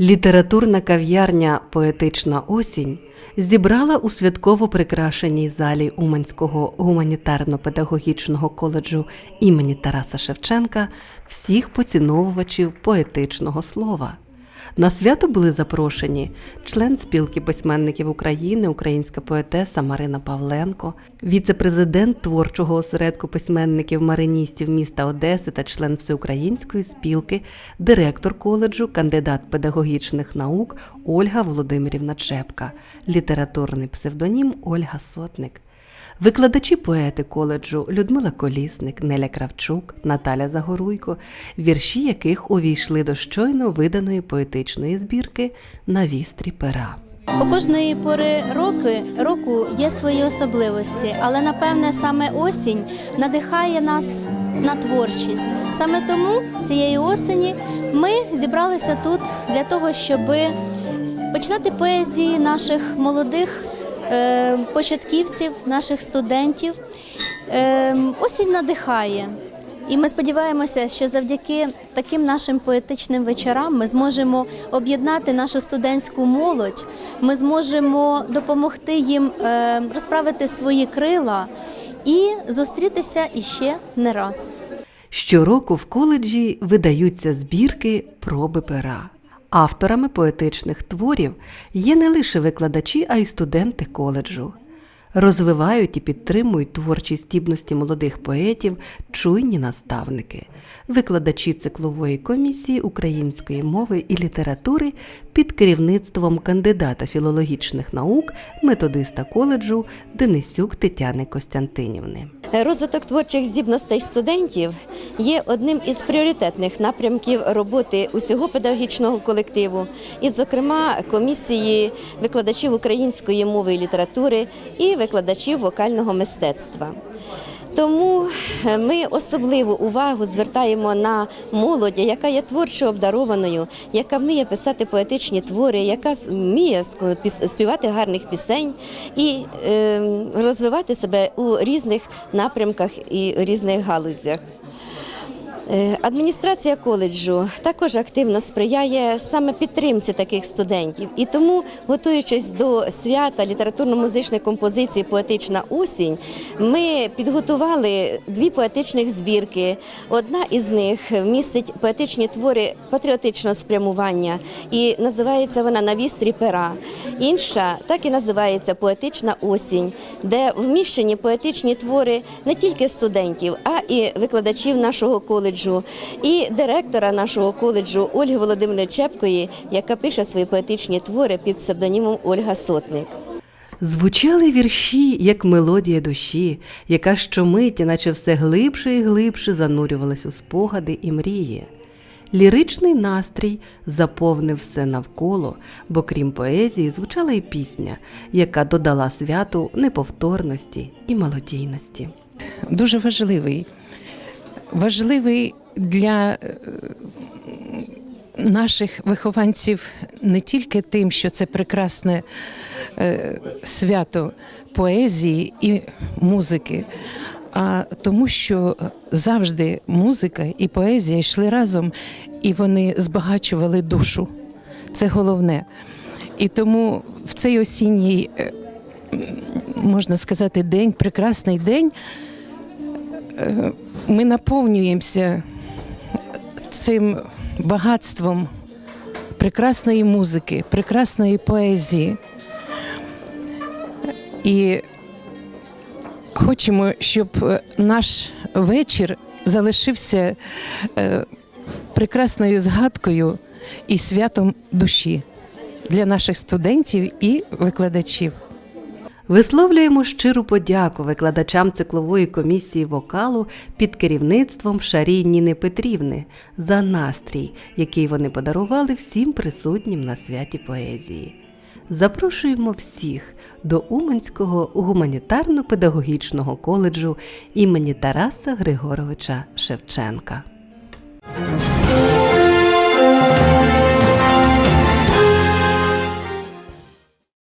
Літературна кав'ярня Поетична осінь зібрала у святково прикрашеній залі Уманського гуманітарно-педагогічного коледжу імені Тараса Шевченка всіх поціновувачів поетичного слова. На свято були запрошені член спілки письменників України, українська поетеса Марина Павленко, віце-президент творчого осередку письменників мариністів міста Одеси та член всеукраїнської спілки, директор коледжу, кандидат педагогічних наук Ольга Володимирівна Чепка, літературний псевдонім Ольга Сотник. Викладачі поети коледжу Людмила Колісник, Неля Кравчук, Наталя Загоруйко, вірші яких увійшли до щойно виданої поетичної збірки на вістрі пера. У кожної пори роки, року є свої особливості, але напевне саме осінь надихає нас на творчість. Саме тому цієї осені ми зібралися тут для того, щоб починати поезії наших молодих початківців, наших студентів. Е, осінь надихає. І ми сподіваємося, що завдяки таким нашим поетичним вечорам ми зможемо об'єднати нашу студентську молодь, ми зможемо допомогти їм е, розправити свої крила і зустрітися іще не раз. Щороку в коледжі видаються збірки проби пера. Авторами поетичних творів є не лише викладачі, а й студенти коледжу. Розвивають і підтримують творчі здібності молодих поетів, чуйні наставники, викладачі циклової комісії української мови і літератури під керівництвом кандидата філологічних наук, методиста коледжу Денисюк Тетяни Костянтинівни. Розвиток творчих здібностей студентів є одним із пріоритетних напрямків роботи усього педагогічного колективу, і, зокрема, комісії викладачів української мови і літератури і викладачів вокального мистецтва. Тому е, ми особливу увагу звертаємо на молодь, яка є творчо обдарованою, яка вміє писати поетичні твори, яка вміє співати гарних пісень і е, розвивати себе у різних напрямках і різних галузях. Е, Адміністрація коледжу також активно сприяє саме підтримці таких студентів, і тому, готуючись до свята літературно-музичної композиції Поетична осінь, ми підготували дві поетичних збірки. Одна із них містить поетичні твори патріотичного спрямування і називається вона На вістрі пера. Інша так і називається Поетична осінь, де вміщені поетичні твори не тільки студентів, а і викладачів нашого коледжу, і директора нашого коледжу Ольги Володимирівни Чепкої, яка пише свої поетичні твори під псевдонімом Ольга Сотник. Звучали вірші, як мелодія душі, яка щомиті, наче все глибше і глибше занурювалась у спогади і мрії. Ліричний настрій заповнив все навколо, бо крім поезії звучала і пісня, яка додала святу неповторності і мелодійності. дуже важливий. Важливий для е, наших вихованців не тільки тим, що це прекрасне е, свято поезії і музики, а тому, що завжди музика і поезія йшли разом, і вони збагачували душу. Це головне. І тому в цей осінній, е, можна сказати, день, прекрасний день ми наповнюємося цим багатством прекрасної музики, прекрасної поезії. І хочемо, щоб е, наш вечір залишився е, прекрасною згадкою і святом душі для наших студентів і викладачів. Висловлюємо щиру подяку викладачам циклової комісії вокалу під керівництвом Шарі Ніни Петрівни за настрій, який вони подарували всім присутнім на святі поезії. Запрошуємо всіх до Уманського гуманітарно-педагогічного коледжу імені Тараса Григоровича Шевченка.